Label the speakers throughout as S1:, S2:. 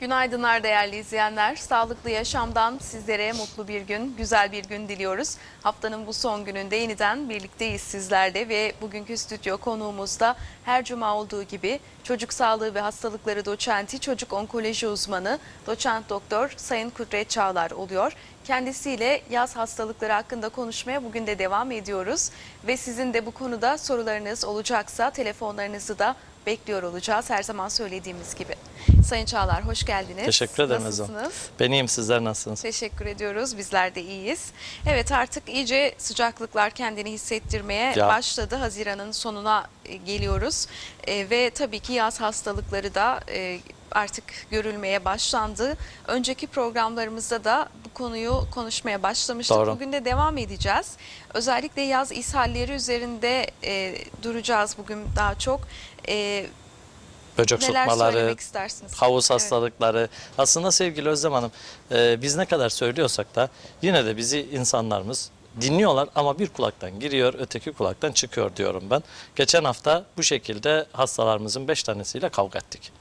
S1: Günaydınlar değerli izleyenler. Sağlıklı yaşamdan sizlere mutlu bir gün, güzel bir gün diliyoruz. Haftanın bu son gününde yeniden birlikteyiz sizlerle ve bugünkü stüdyo konuğumuzda her cuma olduğu gibi çocuk sağlığı ve hastalıkları doçenti, çocuk onkoloji uzmanı, doçent doktor Sayın Kudret Çağlar oluyor. Kendisiyle yaz hastalıkları hakkında konuşmaya bugün de devam ediyoruz. Ve sizin de bu konuda sorularınız olacaksa telefonlarınızı da bekliyor olacağız her zaman söylediğimiz gibi. Sayın Çağlar hoş geldiniz.
S2: Teşekkür ederim.
S1: Nasılsınız?
S2: Ben iyiyim sizler nasılsınız?
S1: Teşekkür ediyoruz. Bizler de iyiyiz. Evet artık iyice sıcaklıklar kendini hissettirmeye
S2: Ya.
S1: başladı. Haziran'ın sonuna e, geliyoruz. E, ve tabii ki yaz hastalıkları da e, artık görülmeye başlandı. Önceki programlarımızda da bu konuyu konuşmaya başlamıştık.
S2: Doğru.
S1: Bugün de devam edeceğiz. Özellikle yaz ishalleri üzerinde e, duracağız bugün daha çok. E,
S2: Böcek
S1: neler
S2: sokmaları, havuz
S1: Evet.
S2: hastalıkları. Aslında sevgili Özlem Hanım e, biz ne kadar söylüyorsak da yine de bizi insanlarımız dinliyorlar ama bir kulaktan giriyor öteki kulaktan çıkıyor diyorum ben. Geçen hafta bu şekilde hastalarımızın 5 tanesiyle kavga ettik.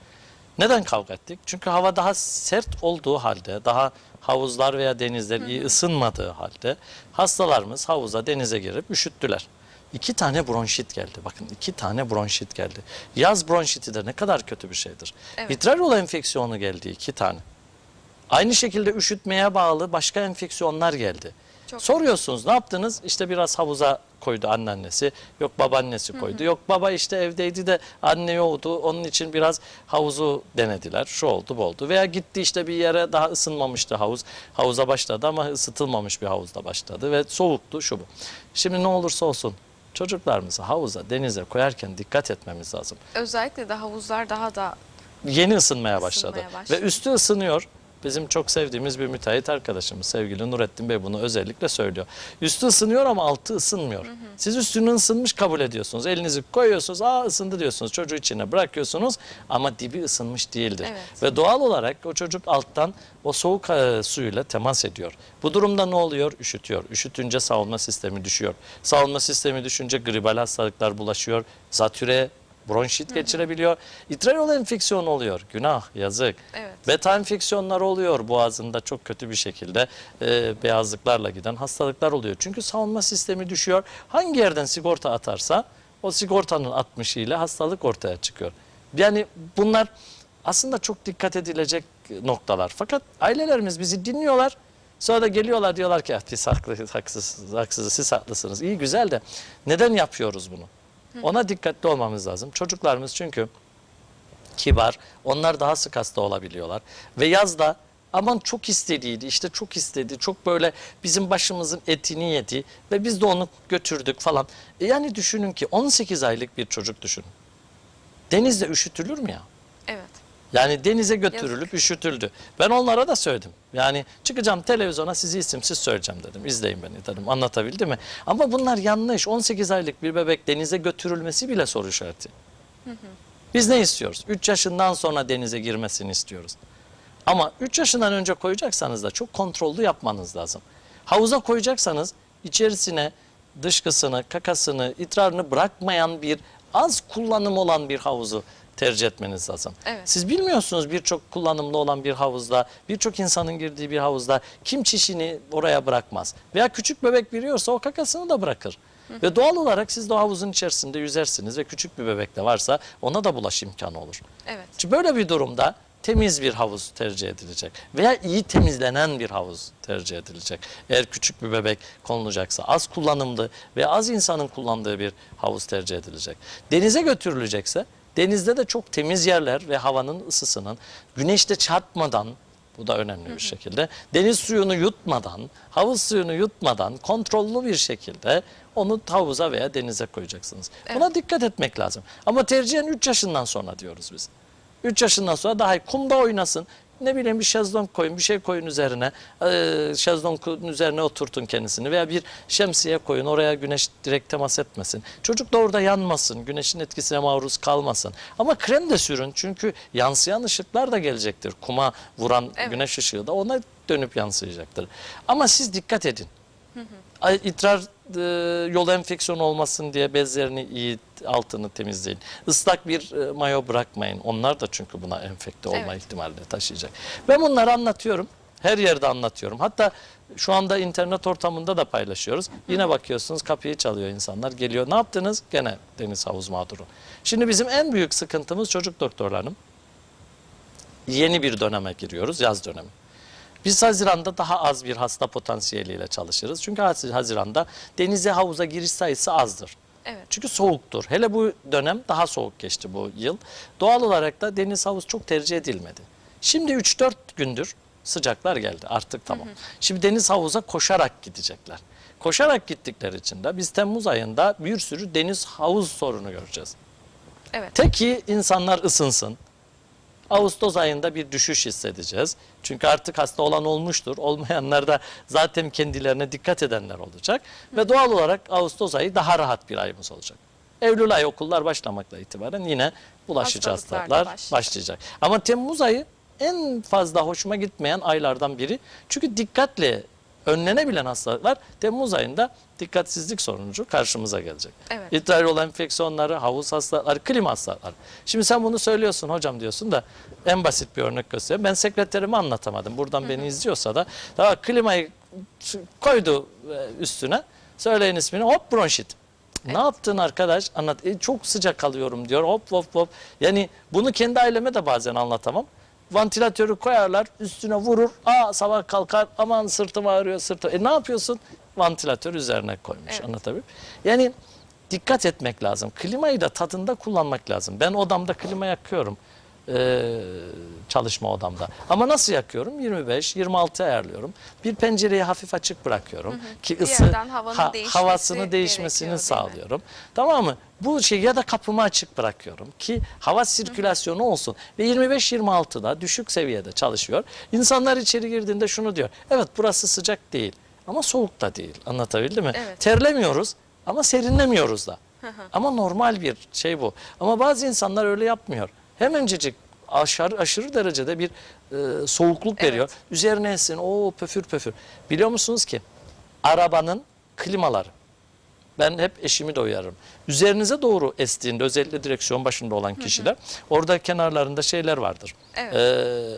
S2: Neden kavga ettik? Çünkü hava daha sert olduğu halde, daha havuzlar veya denizler iyi ısınmadığı halde hastalarımız havuza, denize girip üşüttüler. İki tane bronşit geldi. Bakın iki tane bronşit geldi. Yaz bronşiti de ne kadar kötü bir şeydir.
S1: Evet.
S2: İdrar yolu enfeksiyonu geldi iki tane. Aynı şekilde üşütmeye bağlı başka enfeksiyonlar geldi.
S1: Çok-
S2: Soruyorsunuz ne yaptınız? İşte biraz havuza koydu anneannesi. Yok babaannesi koydu. Yok baba işte evdeydi de anne yoktu. Onun için biraz havuzu denediler. Şu oldu bu oldu. Veya gitti işte bir yere daha ısınmamıştı havuz. Havuza başladı ama ısıtılmamış bir havuzda başladı. Ve soğuktu şu bu. Şimdi ne olursa olsun çocuklarımızı havuza denize koyarken dikkat etmemiz lazım
S1: Özellikle de havuzlar daha da
S2: yeni ısınmaya başladı.
S1: Isınmaya başladı.
S2: Ve üstü ısınıyor. Bizim çok sevdiğimiz bir müteahhit arkadaşımız sevgili Nurettin Bey bunu özellikle söylüyor. Üstü ısınıyor ama altı ısınmıyor. Siz üstünün ısınmış kabul ediyorsunuz. Elinizi koyuyorsunuz. Aa ısındı diyorsunuz. Çocuğu içine bırakıyorsunuz ama dibi ısınmış değildir.
S1: Evet.
S2: Ve doğal olarak o çocuk alttan o soğuk e, suyuyla temas ediyor. Bu durumda ne oluyor? Üşütüyor. Üşütünce savunma sistemi düşüyor. Savunma sistemi düşünce gribal hastalıklar bulaşıyor. Zatüre, bronşit geçirebiliyor. Yolu enfeksiyonu oluyor. Günah, yazık.
S1: Evet.
S2: Beta enfeksiyonlar oluyor boğazında çok kötü bir şekilde e, beyazlıklarla giden hastalıklar oluyor. Çünkü savunma sistemi düşüyor. Hangi yerden sigorta atarsa o sigortanın atmışıyla hastalık ortaya çıkıyor. Yani bunlar aslında çok dikkat edilecek noktalar. Fakat ailelerimiz bizi dinliyorlar. Sonra da geliyorlar diyorlar ki "Ah, biz haklı, haksız, haksız, siz haklısınız. İyi güzel de neden yapıyoruz bunu? Ona dikkatli olmamız lazım. Çocuklarımız çünkü kibar. Onlar daha sık hasta olabiliyorlar. Ve yazda aman çok istediydi işte çok istedi çok böyle bizim başımızın etini yedi ve biz de onu götürdük falan. E yani düşünün ki 18 aylık bir çocuk düşünün. Denizde üşütülür mü ya?
S1: evet.
S2: Yani denize götürülüp üşütüldü. Ben onlara da söyledim. Yani çıkacağım televizyona sizi isimsiz söyleyeceğim dedim. İzleyin beni dedim. Anlatabildim mi? Ama bunlar yanlış. 18 aylık bir bebek denize götürülmesi bile soru işareti. Biz ne istiyoruz? 3 yaşından sonra denize girmesini istiyoruz. Ama 3 yaşından önce koyacaksanız da çok kontrollü yapmanız lazım. Havuza koyacaksanız içerisine dışkısını, kakasını, idrarını bırakmayan bir az kullanım olan bir havuzu tercih etmeniz lazım.
S1: Evet.
S2: Siz bilmiyorsunuz birçok kullanımlı olan bir havuzda, birçok insanın girdiği bir havuzda kim çişini oraya bırakmaz. Veya küçük bebek biliyorsa o kakasını da bırakır. Ve doğal olarak siz de o havuzun içerisinde yüzersiniz ve küçük bir bebek de varsa ona da bulaş imkanı olur.
S1: Evet.
S2: Şimdi böyle bir durumda temiz bir havuz tercih edilecek veya iyi temizlenen bir havuz tercih edilecek. Eğer küçük bir bebek konulacaksa az kullanımlı ve az insanın kullandığı bir havuz tercih edilecek. Denize götürülecekse denizde de çok temiz yerler ve havanın ısısının güneşte çarpmadan bu da önemli bir şekilde. Deniz suyunu yutmadan, havuz suyunu yutmadan kontrollü bir şekilde onu havuza veya denize koyacaksınız. Buna dikkat etmek lazım. Ama tercihen 3 yaşından sonra diyoruz biz. 3 yaşından sonra daha iyi kumda oynasın. Ne bileyim bir şezlong koyun, bir şey koyun üzerine. Ee, şezlongun üzerine oturtun kendisini veya bir şemsiye koyun. Oraya güneş direkt temas etmesin. Çocuk da orada yanmasın, güneşin etkisine maruz kalmasın. Ama krem de sürün çünkü yansıyan ışıklar da gelecektir. Kuma vuran
S1: Evet.
S2: güneş ışığı da ona dönüp yansıyacaktır. Ama siz dikkat edin. Ay, İdrar e, yol enfeksiyonu olmasın diye bezlerini iyi altını temizleyin. Islak bir e, mayo bırakmayın. Onlar da çünkü buna enfekte olma
S1: Evet.
S2: ihtimalini taşıyacak. Ben bunları anlatıyorum. Her yerde anlatıyorum. Hatta şu anda internet ortamında da paylaşıyoruz. Yine bakıyorsunuz kapıyı çalıyor insanlar. Geliyor. Ne yaptınız? Gene deniz havuz mağduru. Şimdi bizim en büyük sıkıntımız çocuk doktorlarının yeni bir döneme giriyoruz. Yaz dönemi. Biz Haziran'da daha az bir hasta potansiyeliyle çalışırız. Çünkü Haz- Haziran'da denize havuza giriş sayısı azdır.
S1: Evet.
S2: Çünkü soğuktur. Hele bu dönem daha soğuk geçti bu yıl. Doğal olarak da deniz havuz çok tercih edilmedi. Şimdi 3-4 gündür sıcaklar geldi artık tamam. Şimdi deniz havuza koşarak gidecekler. Koşarak gittikleri için de biz Temmuz ayında bir sürü deniz havuz sorunu göreceğiz.
S1: Evet.
S2: Tek ki insanlar ısınsın. Ağustos ayında bir düşüş hissedeceğiz. Çünkü artık hasta olan olmuştur. Olmayanlar da zaten kendilerine dikkat edenler olacak. Ve doğal olarak Ağustos ayı daha rahat bir ayımız olacak. Eylül ayı okullar başlamakla itibaren yine bulaşıcı
S1: Hastalıklar da
S2: hastalıklar
S1: başlayacak.
S2: başlayacak. Ama Temmuz ayı en fazla hoşuma gitmeyen aylardan biri. Çünkü dikkatle önlenebilen hastalıklar Temmuz ayında dikkatsizlik sonucu karşımıza gelecek.
S1: Evet.
S2: İdrar yolu enfeksiyonları, havuz hastalıkları, klima hastalıkları. Şimdi sen bunu söylüyorsun hocam diyorsun da en basit bir örnek göstereyim. Ben sekreterime anlatamadım. Buradan beni izliyorsa da daha klimayı koydu e, üstüne. Söyleyin ismini hop bronşit. Ne yaptın arkadaş? Anlat. E, çok sıcak kalıyorum diyor. Hop hop hop. Yani bunu kendi aileme de bazen anlatamam. Vantilatörü koyarlar, üstüne vurur. Aa sabah kalkar, aman sırtım ağrıyor, sırtım. E ne yapıyorsun? Vantilatör üzerine koymuş.
S1: Evet.
S2: Anlatabiliyor? Yani dikkat etmek lazım. Klimayı da tadında kullanmak lazım. Ben odamda klima yakıyorum. Ee, çalışma odamda. Ama nasıl yakıyorum? 25-26 ayarlıyorum. Bir pencereyi hafif açık bırakıyorum. Ki
S1: Bir
S2: ısı
S1: yerden havanın değişmesi
S2: havasını değişmesini
S1: mi?
S2: sağlıyorum. Tamam mı? Bu şey ya da kapımı açık bırakıyorum ki hava sirkülasyonu olsun. Ve 25-26'da düşük seviyede çalışıyor. İnsanlar içeri girdiğinde şunu diyor. Evet burası sıcak değil ama soğuk da değil. Anlatabildim mi?
S1: Evet.
S2: Terlemiyoruz ama serinlemiyoruz da. ama normal bir şey bu. Ama bazı insanlar öyle yapmıyor. Hemencecik aşırı, aşırı derecede bir e, soğukluk
S1: Evet.
S2: veriyor. Üzerine esin o pöfür pöfür. Biliyor musunuz ki arabanın klimaları ben hep eşimi de uyarırım. Üzerinize doğru estiğinde özellikle direksiyon başında olan kişiler orada kenarlarında şeyler vardır.
S1: Evet.
S2: Ee,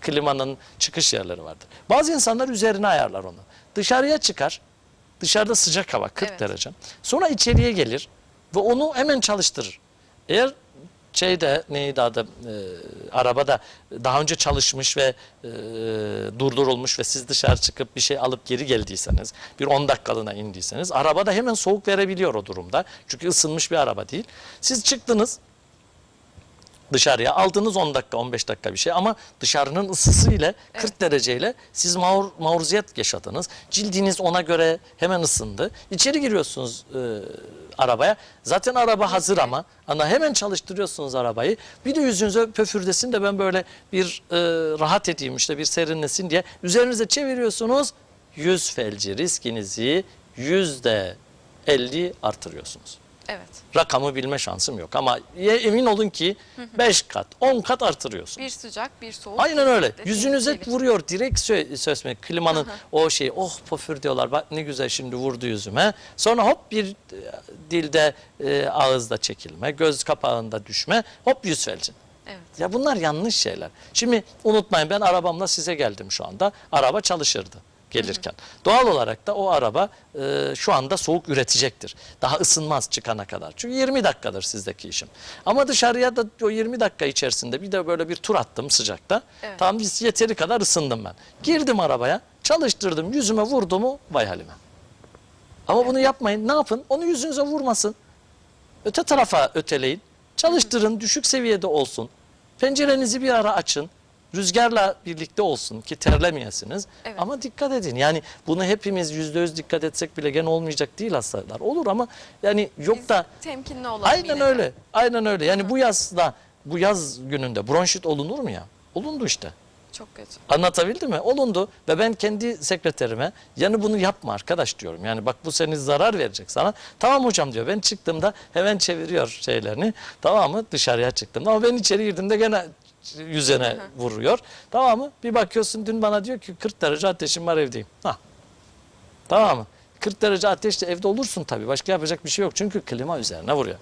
S2: klimanın çıkış yerleri vardır. Bazı insanlar üzerine ayarlar onu. Dışarıya çıkar. Dışarıda sıcak hava 40
S1: Evet.
S2: derece. Sonra içeriye gelir ve onu hemen çalıştırır. Eğer şeyde neydi adı e, arabada daha önce çalışmış ve e, durdurulmuş ve siz dışarı çıkıp bir şey alıp geri geldiyseniz bir 10 dakikalığına indiyseniz arabada hemen soğuk verebiliyor o durumda. Çünkü ısınmış bir araba değil. Siz çıktınız dışarıya aldınız 10 dakika 15 dakika bir şey ama dışarının ısısı ile 40 dereceyle siz maur, maruziyet yaşadınız. Cildiniz ona göre hemen ısındı. İçeri giriyorsunuz e, arabaya. Zaten araba hazır ama ana hemen çalıştırıyorsunuz arabayı. Bir de yüzünüze pöfürdesin de ben böyle bir e, rahat edeyim işte bir serinlesin diye üzerinize çeviriyorsunuz. Yüz felci riskinizi yüzde 50 artırıyorsunuz
S1: Evet.
S2: rakamı bilme şansım yok ama emin olun ki 5 kat 10 kat artırıyorsun.
S1: Bir sıcak, bir soğuk.
S2: Aynen öyle. Yüzünüze
S1: tehlikeli.
S2: vuruyor direkt sö- klimanın o şey oh pofür diyorlar bak ne güzel şimdi vurdu yüzüme. Sonra hop bir e, dilde e, ağızda çekilme, göz kapağında düşme, hop yüz felci.
S1: Evet.
S2: Ya bunlar yanlış şeyler. Şimdi unutmayın ben arabamla size geldim şu anda. Araba çalışırdı gelirken. Doğal olarak da o araba e, şu anda soğuk üretecektir. Daha ısınmaz çıkana kadar. Çünkü 20 dakikadır sizdeki işim. Ama dışarıya da o 20 dakika içerisinde bir de böyle bir tur attım sıcakta.
S1: Evet.
S2: Biz yeteri kadar ısındım ben. Girdim arabaya, çalıştırdım, yüzüme vurdu mu vay halime. Ama bunu yapmayın. Ne yapın? Onu yüzünüze vurmasın. Öte tarafa öteleyin. Çalıştırın, düşük seviyede olsun. Pencerenizi bir ara açın. Rüzgarla birlikte olsun ki terlemeyesiniz.
S1: Evet.
S2: Ama dikkat edin. Yani bunu hepimiz yüzde yüz dikkat etsek bile gene olmayacak değil hastalıklar. Olur ama yani yok
S1: Biz
S2: da
S1: temkinli olalım
S2: aynen
S1: yine de.
S2: öyle. Aynen öyle. Yani bu yazda bu yaz gününde bronşit olunur mu ya? Olundu işte.
S1: Çok kötü.
S2: Anlatabildim mi? Olundu ve ben kendi sekreterime yani bunu yapma arkadaş diyorum. Yani bak bu senin zarar verecek sana. Tamam hocam diyor. Ben çıktığımda hemen çeviriyor şeylerini. Tamam mı? Dışarıya çıktım. Ama ben içeri girdiğimde gene yüzene vuruyor. Tamam mı? Bir bakıyorsun dün bana diyor ki 40 derece ateşim var evdeyim. Ha. Tamam mı? 40 derece ateşte evde olursun tabii. Başka yapacak bir şey yok. Çünkü klima üzerine vuruyor.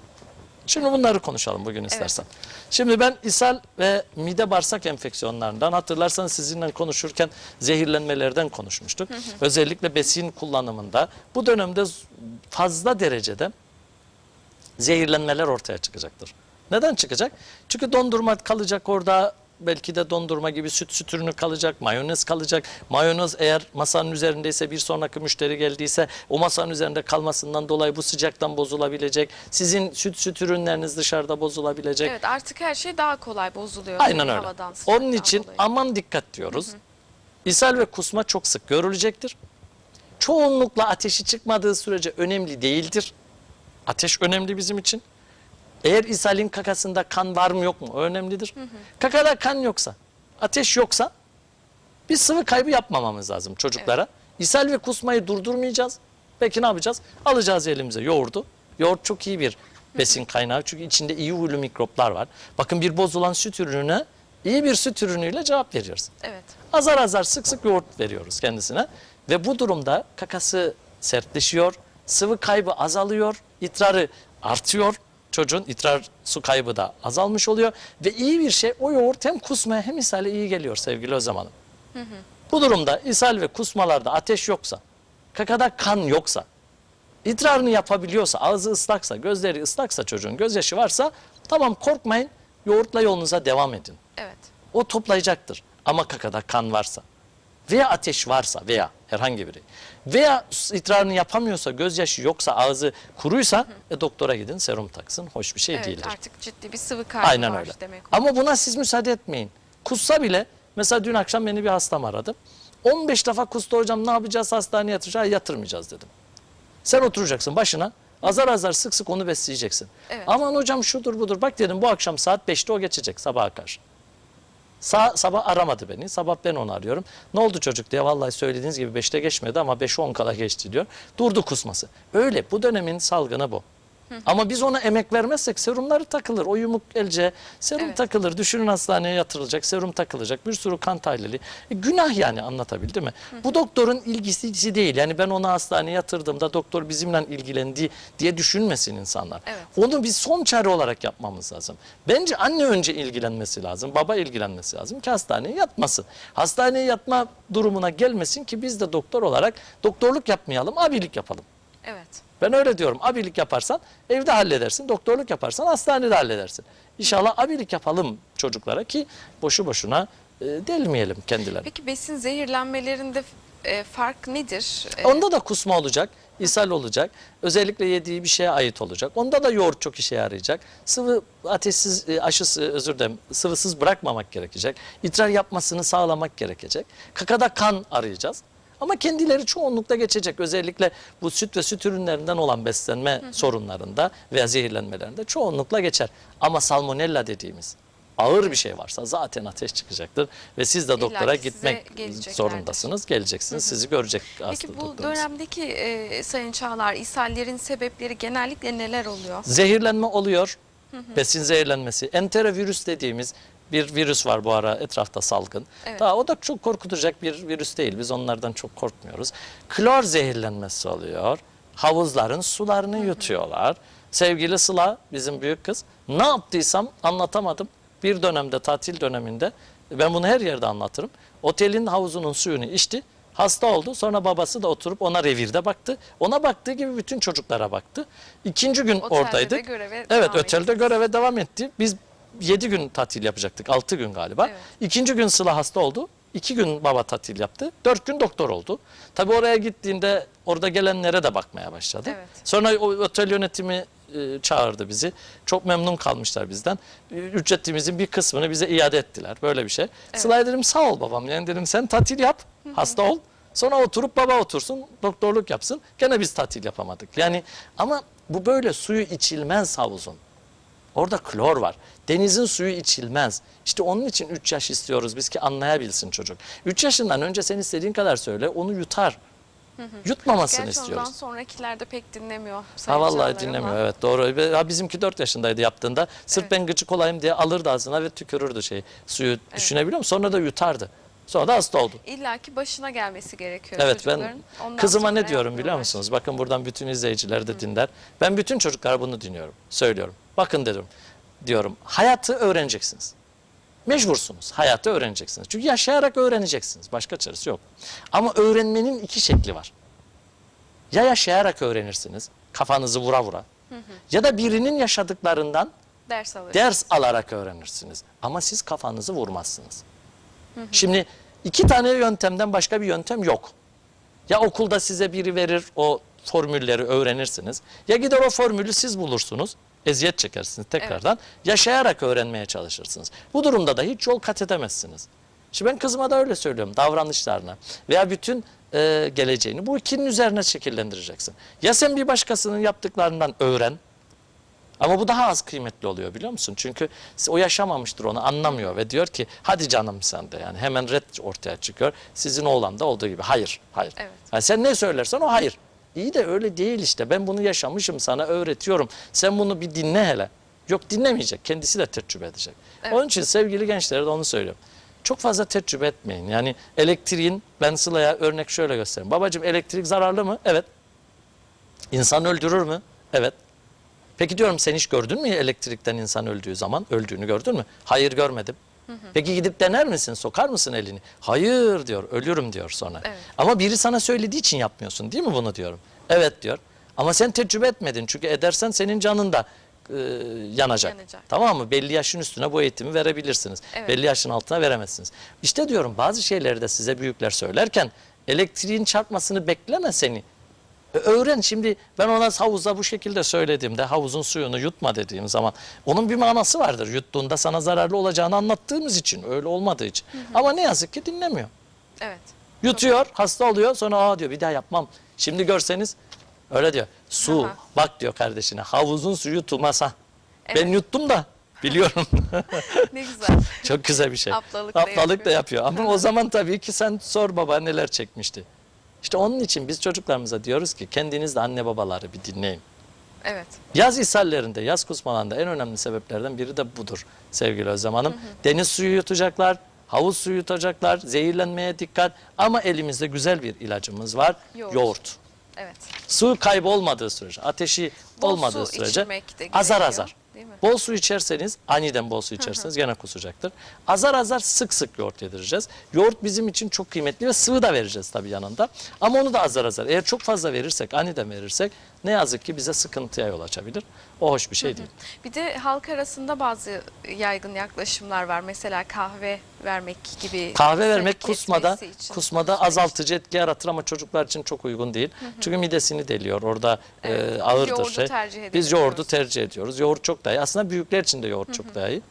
S2: Şimdi bunları konuşalım bugün istersen. Şimdi ben ishal ve mide bağırsak enfeksiyonlarından hatırlarsanız sizinle konuşurken zehirlenmelerden konuşmuştuk. Özellikle besin kullanımında bu dönemde fazla derecede zehirlenmeler ortaya çıkacaktır. Neden çıkacak? Çünkü dondurma kalacak orada belki de dondurma gibi süt süt ürünü kalacak, mayonez kalacak. Mayonez eğer masanın üzerindeyse bir sonraki müşteri geldiyse o masanın üzerinde kalmasından dolayı bu sıcaktan bozulabilecek. Sizin süt süt ürünleriniz dışarıda bozulabilecek.
S1: Evet artık her şey daha kolay bozuluyor.
S2: Aynen öyle.
S1: Havadan,
S2: Onun için
S1: dolayı.
S2: aman dikkat diyoruz. İshal ve kusma çok sık görülecektir. Çoğunlukla ateşi çıkmadığı sürece önemli değildir. Ateş önemli bizim için. Eğer ishalin kakasında kan var mı yok mu o önemlidir. Kakada kan yoksa, ateş yoksa bir sıvı kaybı yapmamamız lazım çocuklara. İshal ve kusmayı durdurmayacağız. Peki ne yapacağız? Alacağız elimize yoğurdu. Yoğurt çok iyi bir besin kaynağı çünkü içinde iyi huylu mikroplar var. Bakın bir bozulan süt ürününe iyi bir süt ürünüyle cevap veriyoruz.
S1: Evet.
S2: Azar azar sık sık yoğurt veriyoruz kendisine. Ve bu durumda kakası sertleşiyor, sıvı kaybı azalıyor, idrarı artıyor. Çocuğun idrar su kaybı da azalmış oluyor. Ve iyi bir şey o yoğurt hem kusmaya hem ishale iyi geliyor sevgili Özlem Hanım. Bu durumda ishal ve kusmalarda ateş yoksa, kakada kan yoksa, idrarını yapabiliyorsa, ağzı ıslaksa, gözleri ıslaksa çocuğun, gözyaşı varsa tamam korkmayın, yoğurtla yolunuza devam edin
S1: Evet.
S2: o toplayacaktır. Ama kakada kan varsa veya ateş varsa veya herhangi biri veya idrarını yapamıyorsa, gözyaşı yoksa, ağzı kuruysa e, doktora gidin serum taksın. Hoş bir şey
S1: Evet
S2: değildir.
S1: artık ciddi bir sıvı kaybı
S2: Aynen
S1: var
S2: öyle.
S1: demek.
S2: Ama buna siz müsaade etmeyin. Kussa bile mesela dün akşam beni bir hastam aradı. 15 defa kustu hocam ne yapacağız hastaneye yatıracağız yatırmayacağız dedim. Sen oturacaksın başına azar azar sık sık onu besleyeceksin.
S1: Evet.
S2: Aman hocam şudur budur bak dedim bu akşam saat 5'te o geçecek sabaha karşı. Sa sabah aramadı beni. Sabah ben onu arıyorum. Ne oldu çocuk diye vallahi söylediğiniz gibi 5'te geçmedi ama 5'e 10 kala geçti diyor. Durdu kusması. Öyle bu dönemin salgını bu. Ama biz ona emek vermezsek serumları takılır. O yumuk elce serum
S1: Evet.
S2: takılır. Düşünün hastaneye yatırılacak, serum takılacak. Bir sürü kan tahlili. E, günah yani anlatabildim mi? Bu doktorun ilgisi değil. Yani ben onu hastaneye yatırdığımda doktor bizimle ilgilendi diye düşünmesin insanlar.
S1: Evet.
S2: Onu biz son çare olarak yapmamız lazım. Bence anne önce ilgilenmesi lazım, baba ilgilenmesi lazım ki hastaneye yatmasın. Hastaneye yatma durumuna gelmesin ki biz de doktor olarak doktorluk yapmayalım, abilik yapalım.
S1: Evet.
S2: Ben öyle diyorum. Abilik yaparsan evde halledersin, doktorluk yaparsan hastanede halledersin. İnşallah abilik yapalım çocuklara ki boşu boşuna e, delmeyelim kendilerini.
S1: Peki besin zehirlenmelerinde e, fark nedir? E,
S2: Onda da kusma olacak, ishal olacak. Özellikle yediği bir şeye ait olacak. Onda da yoğurt çok işe yarayacak. Sıvı ateşsiz, e, aşısı özür dilerim, sıvısız bırakmamak gerekecek. İdrar yapmasını sağlamak gerekecek. Kakada kan arayacağız. Ama kendileri çoğunlukla geçecek. Özellikle bu süt ve süt ürünlerinden olan beslenme sorunlarında veya zehirlenmelerinde çoğunlukla geçer. Ama salmonella dediğimiz ağır bir şey varsa zaten ateş çıkacaktır. Ve siz de doktora gitmek zorundasınız. Geleceksiniz, sizi görecek
S1: Peki
S2: hasta
S1: bu
S2: doktorunuz.
S1: dönemdeki e, Sayın Çağlar ishallerin sebepleri genellikle neler oluyor?
S2: Zehirlenme oluyor. Besin zehirlenmesi. Enterovirüs dediğimiz bir virüs var bu ara etrafta salgın.
S1: Evet.
S2: Daha o da çok korkutacak bir virüs değil. Biz onlardan çok korkmuyoruz. Klor zehirlenmesi oluyor. Havuzların sularını yutuyorlar. Sevgili Sıla bizim büyük kız ne yaptıysam anlatamadım. Bir dönemde tatil döneminde ben bunu her yerde anlatırım. Otelin havuzunun suyunu içti. Hasta oldu. Sonra babası da oturup ona revirde baktı. Ona baktığı gibi bütün çocuklara baktı. İkinci gün
S1: Otelde
S2: oradaydı.
S1: de göreve
S2: evet,
S1: devam
S2: otelde göreve devam etti. Biz 7 gün tatil yapacaktık. 6 gün galiba.
S1: Evet.
S2: İkinci gün Sıla hasta oldu. 2 gün baba tatil yaptı. 4 gün doktor oldu. Tabii oraya gittiğinde orada gelenlere de bakmaya başladı.
S1: Evet.
S2: Sonra o otel yönetimi e, çağırdı bizi. Çok memnun kalmışlar bizden. E, Ücretimizin bir kısmını bize iade ettiler. Böyle bir şey. Sıla'ya dedim sağ ol babam. Yani dedim sen tatil yap. Hasta ol. Sonra oturup baba otursun. Doktorluk yapsın. Gene biz tatil yapamadık. Yani ama bu böyle suyu içilmez havuzun. Orada klor var. Denizin suyu içilmez. İşte onun için 3 yaş istiyoruz biz ki anlayabilsin çocuk. 3 yaşından önce sen istediğin kadar söyle onu yutar. Yutmamasını
S1: Gerçi
S2: istiyoruz.
S1: ondan sonrakiler de pek dinlemiyor.
S2: Ha vallahi dinlemiyor
S1: ama.
S2: evet doğru. Ha, bizimki 4 yaşındaydı yaptığında. Sırf
S1: Evet.
S2: ben gıcık olayım diye alırdı ağzına ve tükürürdü şey suyu. Düşünebiliyor musun? Sonra da yutardı. Sonra da hasta oldu.
S1: İlla ki başına gelmesi gerekiyor
S2: Evet
S1: çocukların.
S2: ben
S1: Ondan
S2: kızıma ne diyorum biliyor musunuz? Bakın buradan bütün izleyiciler de dinler. Ben bütün çocuklara bunu dinliyorum. Söylüyorum. Bakın dedim. Diyorum hayatı öğreneceksiniz. Mecbursunuz. Hayatı öğreneceksiniz. Çünkü yaşayarak öğreneceksiniz. Başka çaresi yok. Ama öğrenmenin iki şekli var. Ya yaşayarak öğrenirsiniz. Kafanızı vura vura. Ya da birinin yaşadıklarından
S1: Ders
S2: ders alarak öğrenirsiniz. Ama siz kafanızı vurmazsınız. Şimdi iki tane yöntemden başka bir yöntem yok. Ya okulda size biri verir o formülleri öğrenirsiniz. Ya gider o formülü siz bulursunuz. Eziyet çekersiniz tekrardan. Yaşayarak öğrenmeye çalışırsınız. Bu durumda da hiç yol kat edemezsiniz. Şimdi ben kızıma da öyle söylüyorum davranışlarına veya bütün e, geleceğini bu ikinin üzerine şekillendireceksin. Ya sen bir başkasının yaptıklarından öğren ama bu daha az kıymetli oluyor biliyor musun? Çünkü o yaşamamıştır onu anlamıyor ve diyor ki hadi canım sen de yani hemen red ortaya çıkıyor. Sizin oğlan da olduğu gibi hayır hayır.
S1: Evet.
S2: Yani sen ne söylersen o hayır. İyi de öyle değil işte ben bunu yaşamışım sana öğretiyorum. Sen bunu bir dinle hele. Yok dinlemeyecek kendisi de tecrübe edecek.
S1: Evet.
S2: Onun için sevgili gençlere de onu söylüyorum. Çok fazla tecrübe etmeyin. Yani elektriğin ben Sıla'ya örnek şöyle göstereyim. Babacığım elektrik zararlı mı? Evet. İnsan öldürür mü? Evet. Peki diyorum sen hiç gördün mü elektrikten insan öldüğü zaman? Öldüğünü gördün mü? Hayır görmedim. Peki gidip dener misin? Sokar mısın elini? Hayır diyor. Ölürüm diyor sonra.
S1: Evet.
S2: Ama biri sana söylediği için yapmıyorsun değil mi bunu diyorum. Evet diyor. Ama sen tecrübe etmedin. Çünkü edersen senin canın da e, yanacak.
S1: Yanacak.
S2: Tamam mı? Belli yaşın üstüne bu eğitimi verebilirsiniz.
S1: Evet.
S2: Belli yaşın altına veremezsiniz. İşte diyorum bazı şeyleri de size büyükler söylerken elektriğin çarpmasını bekleme seni. E, Öğren şimdi ben ona havuzda bu şekilde söylediğimde havuzun suyunu yutma dediğim zaman onun bir manası vardır. Yuttuğunda sana zararlı olacağını anlattığımız için öyle olmadığı için. Ama ne yazık ki dinlemiyor.
S1: Evet.
S2: Yutuyor hasta oluyor sonra aa diyor bir daha yapmam. Şimdi görseniz öyle diyor. Su
S1: Aha.
S2: bak diyor kardeşine havuzun suyu tutmasa. Ben
S1: Evet.
S2: yuttum da biliyorum.
S1: Ne güzel.
S2: Çok güzel bir şey.
S1: Aptalık da
S2: Aptalık da
S1: yapıyor.
S2: yapıyor. Ama o zaman tabii ki sen sor baba neler çekmişti. İşte onun için biz çocuklarımıza diyoruz ki kendiniz de anne babaları bir dinleyin.
S1: Evet.
S2: Yaz ishallerinde, yaz kusmalarında en önemli sebeplerden biri de budur sevgili Özlem Hanım. Deniz suyu yutacaklar, havuz suyu yutacaklar, zehirlenmeye dikkat. Ama elimizde güzel bir ilacımız var,
S1: Yoğurt.
S2: yoğurt.
S1: Evet.
S2: Su kaybolmadığı sürece, ateşi
S1: Bol
S2: olmadığı sürece azar azar.
S1: Değil mi?
S2: Bol su içerseniz, aniden bol su içerseniz gene kusacaktır. Azar azar sık sık yoğurt yedireceğiz. Yoğurt bizim için çok kıymetli ve sıvı da vereceğiz tabii yanında. Ama onu da azar azar. Eğer çok fazla verirsek, aniden verirsek ne yazık ki bize sıkıntıya yol açabilir. O hoş bir şey değil.
S1: Bir de halk arasında bazı yaygın yaklaşımlar var. Mesela kahve vermek gibi.
S2: Kahve vermek kusmada
S1: için.
S2: kusmada azaltıcı etki yaratır ama çocuklar için çok uygun değil. Çünkü midesini deliyor. Orada
S1: Evet, biz
S2: e, ağırdır
S1: yoğurdu
S2: şey.
S1: tercih
S2: Biz yoğurdu tercih ediyoruz. Yoğurt çok daha iyi. Aslında büyükler için de yoğurt çok daha iyi.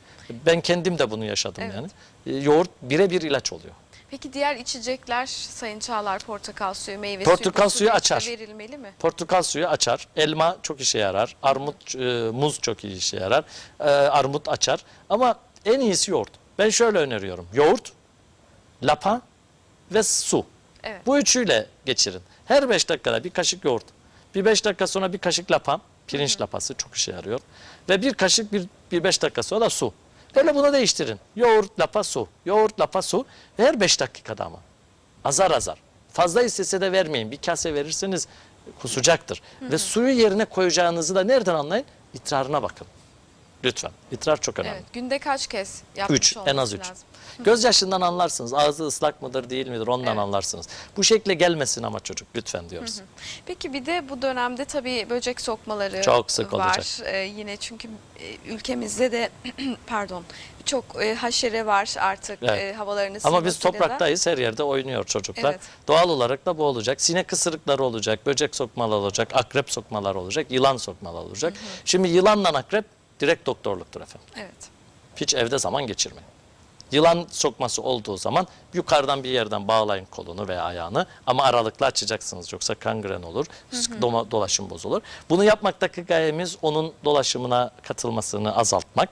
S2: Ben kendim de bunu yaşadım
S1: Evet.
S2: yani. E, yoğurt birebir ilaç oluyor.
S1: Peki diğer içecekler Sayın Çağlar portakal suyu, meyve
S2: Portakal
S1: suyu, bu
S2: suyu
S1: süreçte
S2: açar.
S1: verilmeli mi?
S2: Portakal suyu açar. Elma çok işe yarar. Armut, e, muz çok iyi işe yarar. E, armut açar. Ama en iyisi yoğurt. Ben şöyle öneriyorum. Yoğurt, lapa ve su.
S1: Evet.
S2: Bu üçüyle geçirin. Her 5 dakikada bir kaşık yoğurt. Bir 5 dakika sonra bir kaşık lapa. Pirinç lapası çok işe yarıyor. Ve bir kaşık bir, bir 5 dakika sonra da su. Böyle bunu değiştirin. Yoğurt, lapa, su. Yoğurt, lapa, su. Her 5 dakikada ama. Azar azar. Fazla istese de vermeyin. Bir kase verirseniz kusacaktır. Ve suyu yerine koyacağınızı da nereden anlayın? İtrarına bakın. Lütfen. İtrar çok önemli.
S1: Evet. Günde kaç kez yapmış
S2: 3 en az 3.
S1: lazım?
S2: Gözyaşından anlarsınız. Ağzı ıslak mıdır değil midir ondan
S1: Evet.
S2: anlarsınız. Bu şekle gelmesin ama çocuk lütfen diyoruz.
S1: Peki bir de bu dönemde tabii böcek sokmaları
S2: Çok sık
S1: var.
S2: olacak.
S1: Ee, yine çünkü e, ülkemizde de pardon çok e, haşere var artık
S2: Evet.
S1: e, havaların
S2: Ama biz
S1: da.
S2: topraktayız her yerde oynuyor çocuklar.
S1: Evet.
S2: Doğal olarak da bu olacak. Sinek ısırıkları olacak, böcek sokmaları olacak, akrep sokmaları olacak, yılan sokmaları olacak. Şimdi yılanla akrep direkt doktorluktur efendim.
S1: Evet.
S2: Hiç evde zaman geçirmeyin. Yılan sokması olduğu zaman yukarıdan bir yerden bağlayın kolunu veya ayağını ama aralıklı açacaksınız yoksa kangren olur, doma- dolaşım bozulur. Bunu yapmaktaki gayemiz onun dolaşımına katılmasını azaltmak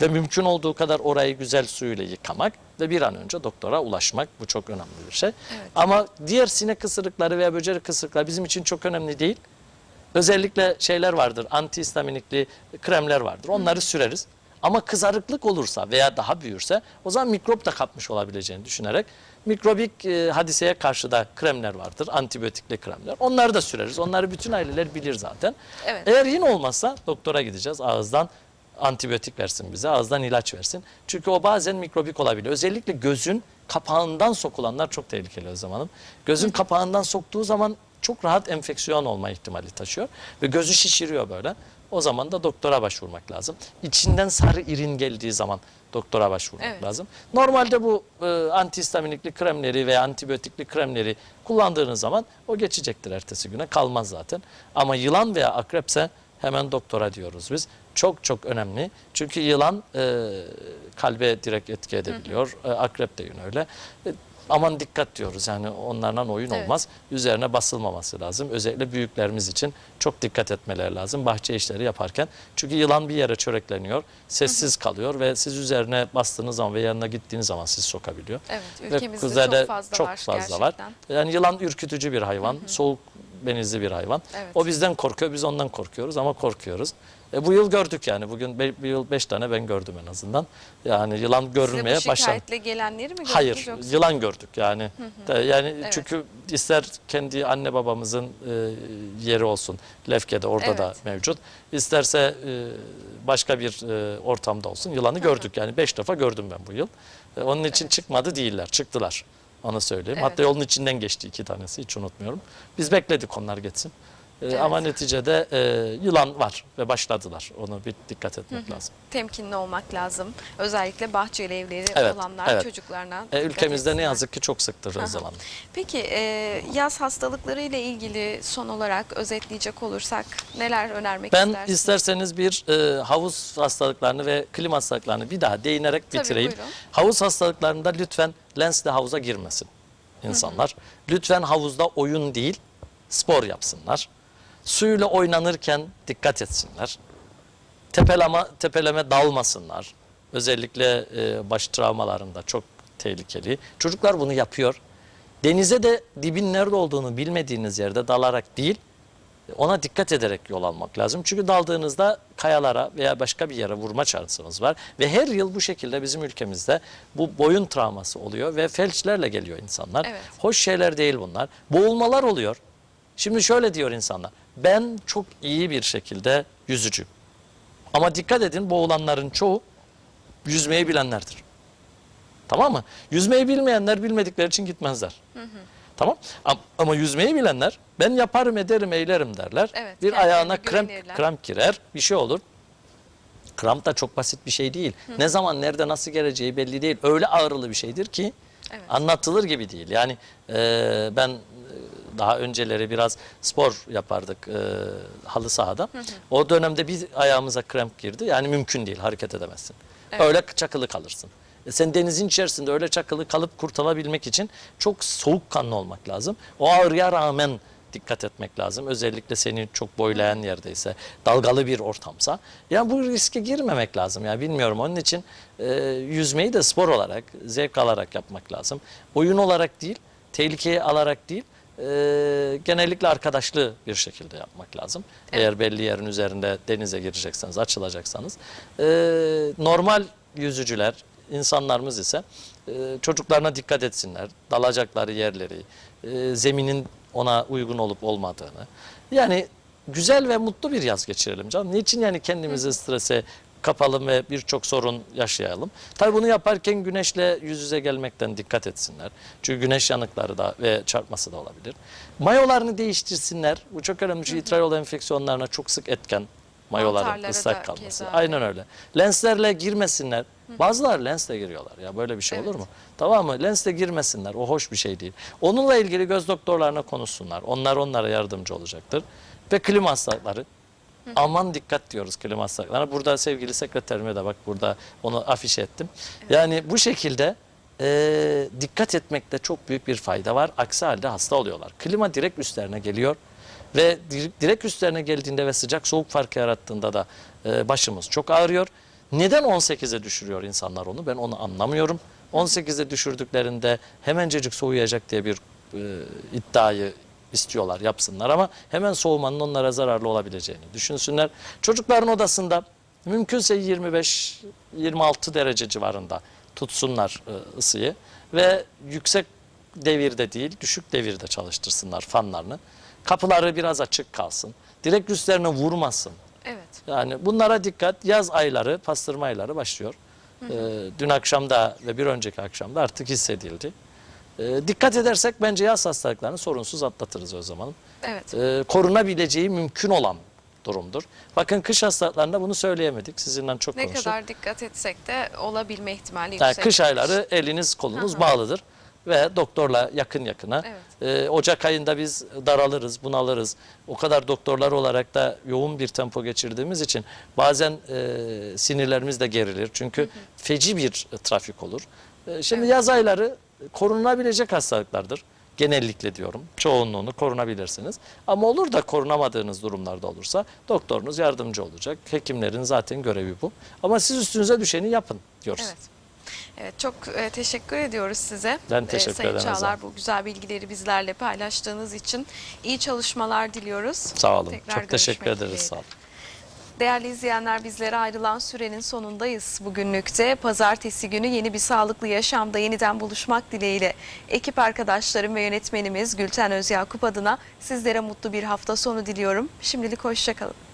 S2: ve mümkün olduğu kadar orayı güzel suyla yıkamak ve bir an önce doktora ulaşmak. Bu çok önemli bir şey.
S1: Evet.
S2: Ama diğer sinek ısırıkları veya böcek ısırıkları bizim için çok önemli değil. Özellikle şeyler vardır, antihistaminikli kremler vardır. Onları süreriz. Ama kızarıklık olursa veya daha büyürse o zaman mikrop da kapmış olabileceğini düşünerek mikrobik e, hadiseye karşı da kremler vardır. Antibiyotikli kremler. Onları da süreriz. Onları bütün aileler bilir zaten.
S1: Evet.
S2: Eğer yine olmazsa doktora gideceğiz. Ağızdan antibiyotik versin bize. Ağızdan ilaç versin. Çünkü o bazen mikrobik olabiliyor. Özellikle gözün kapağından sokulanlar çok tehlikeli o zamanın. Gözün kapağından soktuğu zaman çok rahat enfeksiyon olma ihtimali taşıyor. Ve gözü şişiriyor böyle. O zaman da doktora başvurmak lazım. İçinden sarı irin geldiği zaman doktora başvurmak
S1: Evet.
S2: lazım. Normalde bu e, antihistaminikli kremleri veya antibiyotikli kremleri kullandığınız zaman o geçecektir ertesi güne kalmaz zaten. Ama yılan veya akrepse hemen doktora diyoruz biz. Çok çok önemli. Çünkü yılan e, kalbe direkt etki edebiliyor. E, akrep de yine öyle. E, aman dikkat diyoruz yani onlardan oyun
S1: Evet.
S2: olmaz. Üzerine basılmaması lazım. Özellikle büyüklerimiz için çok dikkat etmeleri lazım bahçe işleri yaparken. Çünkü yılan bir yere çörekleniyor, sessiz kalıyor ve siz üzerine bastığınız zaman ve yanına gittiğiniz zaman sizi sokabiliyor.
S1: Evet,
S2: Ve
S1: ülkemizde
S2: kuzeyde
S1: çok fazla
S2: çok
S1: var
S2: fazla var. Yani yılan ürkütücü bir hayvan, soğuk benizli bir hayvan.
S1: Evet.
S2: O bizden korkuyor, biz ondan korkuyoruz ama korkuyoruz. E, bu yıl gördük yani bugün be, bir yıl beş tane ben gördüm en azından. Yani yılan
S1: Size
S2: görülmeye
S1: bu
S2: başladı.
S1: şikayetle gelenleri mi gördünüz
S2: Hayır,
S1: yoksa?
S2: yılan gördük yani. De- yani
S1: Evet.
S2: çünkü ister kendi anne babamızın e, yeri olsun, Lefke'de orada da
S1: Evet.
S2: mevcut. İsterse e, başka bir e, ortamda olsun. Yılanı gördük yani beş defa gördüm ben bu yıl. E, onun için
S1: Evet.
S2: çıkmadı değiller, çıktılar. Onu söyleyeyim.
S1: Evet.
S2: Hatta yolun içinden geçti iki tanesi hiç unutmuyorum. Biz bekledik onlar geçsin.
S1: Evet.
S2: Ama neticede e, yılan var ve başladılar. Onu bir dikkat etmek lazım.
S1: Temkinli olmak lazım. Özellikle bahçeli evleri
S2: Evet,
S1: olanlar
S2: evet.
S1: çocuklarına.
S2: E, ülkemizde ne
S1: etsinler.
S2: yazık ki çok sıktır zaman.
S1: Peki e, yaz hastalıkları ile ilgili son olarak özetleyecek olursak neler önermek
S2: Ben
S1: istersiniz?
S2: isterseniz bir e, havuz hastalıklarını ve klima hastalıklarını bir daha değinerek
S1: Tabii,
S2: bitireyim.
S1: buyurun.
S2: Havuz hastalıklarında lütfen lensle havuza girmesin insanlar. Lütfen havuzda oyun değil, spor yapsınlar. Suyla oynanırken dikkat etsinler. Tepeleme, tepeleme dalmasınlar. Özellikle e, baş travmalarında çok tehlikeli. Çocuklar bunu yapıyor. Denize de dibin nerede olduğunu bilmediğiniz yerde dalarak değil, ona dikkat ederek yol almak lazım. Çünkü daldığınızda kayalara veya başka bir yere vurma şansınız var. Ve her yıl bu şekilde bizim ülkemizde bu boyun travması oluyor ve felçlerle geliyor insanlar.
S1: Evet.
S2: Hoş şeyler değil bunlar. Boğulmalar oluyor. Şimdi şöyle diyor insanlar. Ben çok iyi bir şekilde yüzücü. Ama dikkat edin boğulanların çoğu yüzmeyi bilenlerdir. Tamam mı? Yüzmeyi bilmeyenler bilmedikleri için gitmezler. Tamam. Am- Ama yüzmeyi bilenler ben yaparım ederim eylerim derler.
S1: Evet,
S2: bir ayağına krem, kramp girer bir şey olur. Kramp da çok basit bir şey değil. Ne zaman nerede nasıl geleceği belli değil. Öyle ağrılı bir şeydir ki
S1: Evet.
S2: anlatılır gibi değil. Yani e, ben daha önceleri biraz spor yapardık e, halı sahada. O dönemde bir ayağımıza kramp girdi. Yani mümkün değil hareket edemezsin.
S1: Evet.
S2: Öyle çakılı kalırsın. E sen denizin içerisinde öyle çakılı kalıp kurtulabilmek için çok soğukkanlı olmak lazım. O ağrıya rağmen dikkat etmek lazım. Özellikle seni çok boylayan yerdeyse, dalgalı bir ortamsa. Yani bu riske girmemek lazım. Yani bilmiyorum onun için e, yüzmeyi de spor olarak, zevk alarak yapmak lazım. Oyun olarak değil, tehlikeye alarak değil, e, genellikle arkadaşlı bir şekilde yapmak lazım. Eğer belli yerin üzerinde denize girecekseniz, açılacaksanız. E, normal yüzücüler, insanlarımız ise e, çocuklarına dikkat etsinler. Dalacakları yerleri, e, zeminin ona uygun olup olmadığını. Yani güzel ve mutlu bir yaz geçirelim canım. Niçin yani kendimizi strese kapalım ve birçok sorun yaşayalım. Tabii bunu yaparken güneşle yüz yüze gelmekten dikkat etsinler. Çünkü güneş yanıkları da ve çarpması da olabilir. Mayolarını değiştirsinler. Bu çok önemli. Çünkü idrar yolu enfeksiyonlarına çok sık etken mayoların ıslak kalması.
S1: keza
S2: Aynen öyle. Lenslerle girmesinler. Bazıları lensle giriyorlar ya böyle bir şey olur
S1: Evet.
S2: mu? Tamam mı? Lensle girmesinler. O hoş bir şey değil. Onunla ilgili göz doktorlarına konuşsunlar. Onlar onlara yardımcı olacaktır. Ve klima hastalıkları. Aman dikkat diyoruz klima hastalıklarına. Burada sevgili sekreterime de bak burada onu afiş ettim. Yani bu şekilde e, dikkat etmekte çok büyük bir fayda var. Aksi halde hasta oluyorlar. Klima direkt üstlerine geliyor. Ve dir- direkt üstlerine geldiğinde ve sıcak soğuk farkı yarattığında da e, başımız çok ağrıyor. Neden 18'e düşürüyor insanlar onu? Ben onu anlamıyorum. 18'e düşürdüklerinde hemencecik soğuyacak diye bir e, iddiayı istiyorlar, yapsınlar ama hemen soğumanın onlara zararlı olabileceğini düşünsünler. Çocukların odasında Mümkünse 25-26 derece civarında tutsunlar e, ısıyı ve yüksek devirde değil düşük devirde çalıştırsınlar fanlarını. Kapıları biraz açık kalsın. Direkt üstlerine vurmasın.
S1: Evet.
S2: Yani bunlara dikkat. Yaz ayları, pastırma ayları başlıyor. Ee, dün akşamda ve bir önceki akşamda artık hissedildi. Ee, dikkat edersek bence yaz hastalıklarını sorunsuz atlatırız o zaman.
S1: Evet.
S2: Ee, korunabileceği mümkün olan durumdur. Bakın kış hastalıklarında bunu söyleyemedik. Sizinle çok
S1: Ne
S2: konuştuk.
S1: kadar dikkat etsek de olabilme ihtimali
S2: Yani
S1: yüksek.
S2: kış ayları eliniz kolunuz
S1: Hı hı.
S2: bağlıdır ve doktorla yakın yakına.
S1: Evet.
S2: Ee, Ocak ayında biz daralırız, bunalırız. O kadar doktorlar olarak da yoğun bir tempo geçirdiğimiz için bazen e, sinirlerimiz de gerilir. Çünkü feci bir e, trafik olur. E, şimdi
S1: Evet.
S2: yaz ayları korunabilecek hastalıklardır. Genellikle diyorum. Çoğunluğunu korunabilirsiniz. Ama olur da korunamadığınız durumlarda olursa doktorunuz yardımcı olacak. Hekimlerin zaten görevi bu. Ama siz üstünüze düşeni yapın diyoruz.
S1: Evet. Evet çok e, teşekkür ediyoruz size.
S2: Ben
S1: E,
S2: teşekkür
S1: Sayın
S2: ederim
S1: Çağlar
S2: Ezra.
S1: bu güzel bilgileri bizlerle paylaştığınız için iyi çalışmalar diliyoruz.
S2: Sağ olun.
S1: Tekrar
S2: Çok teşekkür ederiz.
S1: dileğiyle.
S2: Sağ olun.
S1: Değerli izleyenler bizlere ayrılan sürenin sonundayız. Bugünlükte pazartesi günü yeni bir sağlıklı yaşamda yeniden buluşmak dileğiyle. Ekip arkadaşlarım ve yönetmenimiz Gülten Özyakup adına sizlere mutlu bir hafta sonu diliyorum. Şimdilik hoşçakalın.